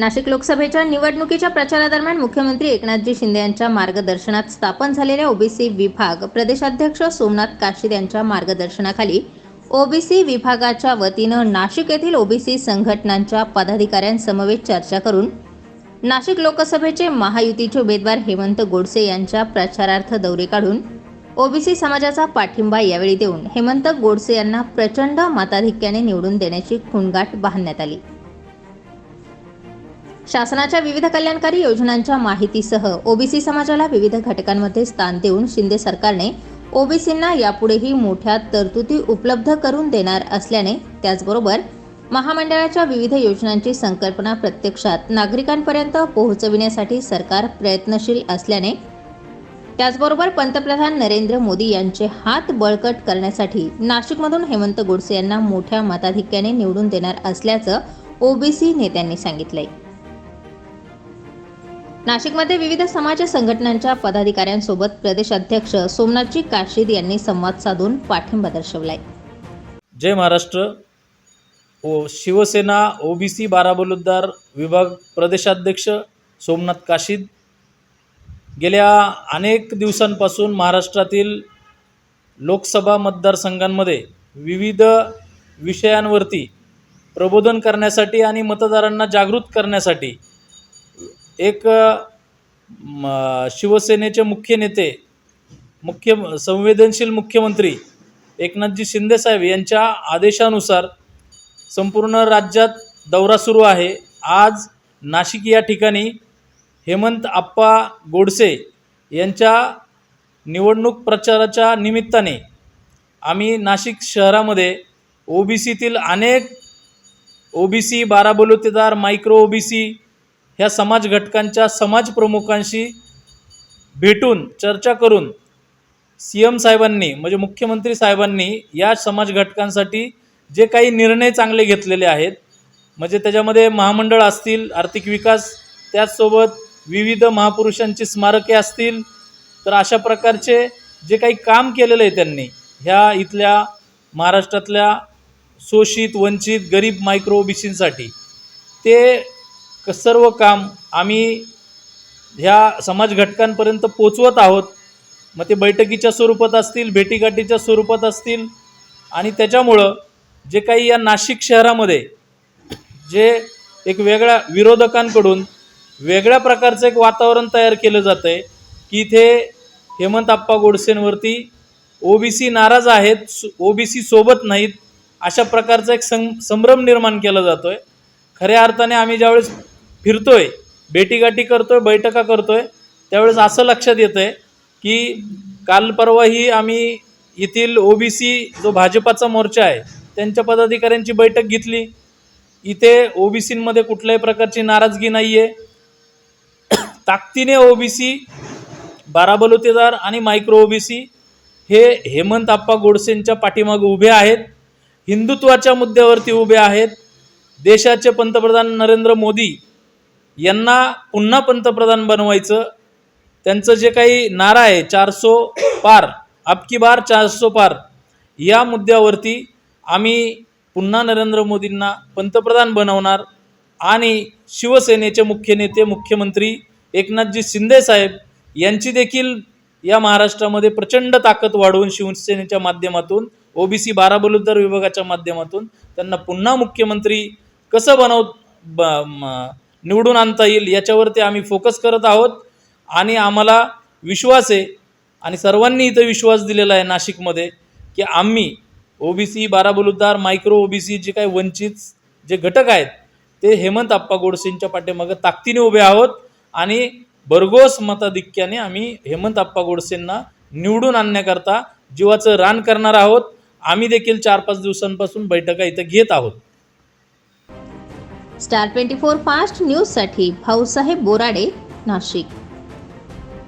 नाशिक लोकसभेच्या निवडणुकीच्या प्रचारादरम्यान मुख्यमंत्री एकनाथजी शिंदे यांच्या मार्गदर्शनात स्थापन झालेल्या ओबीसी विभाग प्रदेशाध्यक्ष सोमनाथ काशीद यांच्या मार्गदर्शनाखाली ओबीसी विभागाच्या वतीनं नाशिक येथील ओबीसी संघटनांच्या पदाधिकाऱ्यांसमवेत चर्चा करून नाशिक लोकसभेचे महायुतीचे उमेदवार हेमंत गोडसे यांच्या प्रचारार्थ दौरे काढून ओबीसी समाजाचा पाठिंबा यावेळी देऊन हेमंत गोडसे यांना प्रचंड मताधिक्याने निवडून देण्याची खुणगाठ बांधण्यात आली. शासनाच्या विविध कल्याणकारी योजनांच्या माहितीसह ओबीसी समाजाला विविध घटकांमध्ये स्थान देऊन शिंदे सरकारने ओबीसींना यापुढेही मोठ्या तरतुदी उपलब्ध करून देणार असल्याने त्याचबरोबर महामंडळाच्या विविध योजनांची संकल्पना प्रत्यक्षात नागरिकांपर्यंत पोहोचविण्यासाठी सरकार प्रयत्नशील असल्याने त्याचबरोबर पंतप्रधान नरेंद्र मोदी यांचे हात बळकट करण्यासाठी नाशिकमधून हेमंत गोडसे यांना मोठ्या मताधिक्याने निवडून देणार असल्याचं ओबीसी नेत्यांनी सांगितलंय. नाशिकमध्ये विविध समाज संघटनांच्या पदाधिकाऱ्यांसोबत प्रदेशाध्यक्ष सोमनाथजी काशीद यांनी संवाद साधून पाठिंबा दर्शवलाय. जय महाराष्ट्र. ओ शिवसेना ओबीसी बाराबलुद्दार विभाग प्रदेशाध्यक्ष सोमनाथ काशीद. गेल्या अनेक दिवसांपासून महाराष्ट्रातील लोकसभा मतदारसंघांमध्ये विविध विषयांवरती प्रबोधन करण्यासाठी आणि मतदारांना जागृत करण्यासाठी एक म, शिवसेनेचे मुख्य नेते मुख्य संवेदनशील मुख्यमंत्री एकनाथजी शिंदेसाहेब यांच्या आदेशानुसार संपूर्ण राज्यात दौरा सुरू आहे. आज नाशिक या ठिकाणी हेमंत आप्पा गोडसे यांच्या निवडणूक प्रचाराच्या निमित्ताने आम्ही नाशिक शहरामध्ये ओ बी सीतील अनेक ओ बी सी बाराबलुतेदार मायक्रो ओ बी सी ह्या समाज घटकांच्या समाज प्रमुखांशी भेटून चर्चा करून सी एम साहेबांनी म्हणजे मुख्यमंत्री साहेबांनी या समाज घटकांसाठी जे काही निर्णय चांगले घेतलेले आहेत म्हणजे त्याच्यामध्ये महामंडळ असतील आर्थिक विकास त्याचसोबत विविध महापुरुषांची स्मारके असतील तर अशा प्रकारचे जे काही काम केलेलं आहे त्यांनी ह्या इथल्या महाराष्ट्रातल्या शोषित वंचित गरीब मायक्रो ओबीसींसाठी ते क- सर्व काम आम्ही ह्या समाज घटकांपर्यंत पोचवत आहोत. मग ते बैठकीच्या स्वरूपात असतील भेटीगाठीच्या स्वरूपात असतील आणि त्याच्यामुळं जे काही या नाशिक शहरामध्ये जे एक वेगळ्या विरोधकांकडून वेगळ्या प्रकारचं एक वातावरण तयार केलं जातं आहे की इथे हेमंत आप्पा गोडसेंवरती ओबीसी नाराज आहेत ओबीसी सोबत नाहीत अशा प्रकारचा एक सं संभ्रम निर्माण केला जातो आहे खऱ्या अर्थाने आम्ही ज्यावेळेस फिरतोय भेटीगाठी करतोय बैठका करतोय त्यावेळेस असं लक्षात येतं आहे की काल परवाही आम्ही येथील ओबीसी जो भाजपाचा मोर्चा आहे त्यांच्या पदाधिकाऱ्यांची बैठक घेतली. इथे ओबीसींमध्ये कुठल्याही प्रकारची नाराजगी नाही आहे ताकदीने ओबीसी बाराबलुतेदार आणि मायक्रो ओबीसी हे हेमंत आप्पा गोडसेंच्या पाठीमागे उभे आहेत. हिंदुत्वाच्या मुद्द्यावरती उभे आहेत. देशाचे पंतप्रधान नरेंद्र मोदी यांना पुन्हा पंतप्रधान बनवायचं. त्यांचं जे काही नारा आहे चारसो पार अबकी बार चारसो पार या मुद्द्यावरती आम्ही पुन्हा नरेंद्र मोदींना पंतप्रधान बनवणार आणि शिवसेनेचे मुख्य नेते मुख्यमंत्री एकनाथजी शिंदे साहेब यांची देखील या महाराष्ट्रामध्ये प्रचंड ताकद वाढवून शिवसेनेच्या माध्यमातून ओबीसी बाराबलुद्दार विभागाच्या माध्यमातून त्यांना पुन्हा मुख्यमंत्री कसं बनव ब निवडून आणता येईल याच्यावरती आम्ही फोकस करत आहोत. आणि आम्हाला विश्वास आहे आणि सर्वांनी इथं विश्वास दिलेला आहे नाशिकमध्ये की आम्ही ओबीसी बाराबलुद्दार मायक्रो ओबीसी जे काही वंचित जे घटक आहेत ते हेमंत आप्पा गोडसेंच्या पाठीमागं ताकदीने उभे आहोत. आणि भरघोस मताधिक्याने आम्ही हेमंत आप्पा गोडसेंना निवडून आणण्याकरता जीवाचं रान करणार आहोत. आम्ही देखील चार पाच दिवसांपासून बैठका इथं घेत आहोत. स्टार ट्वेंटी फोर फास्ट न्यूजसाठी भाऊसाहेब बोराडे नाशिक.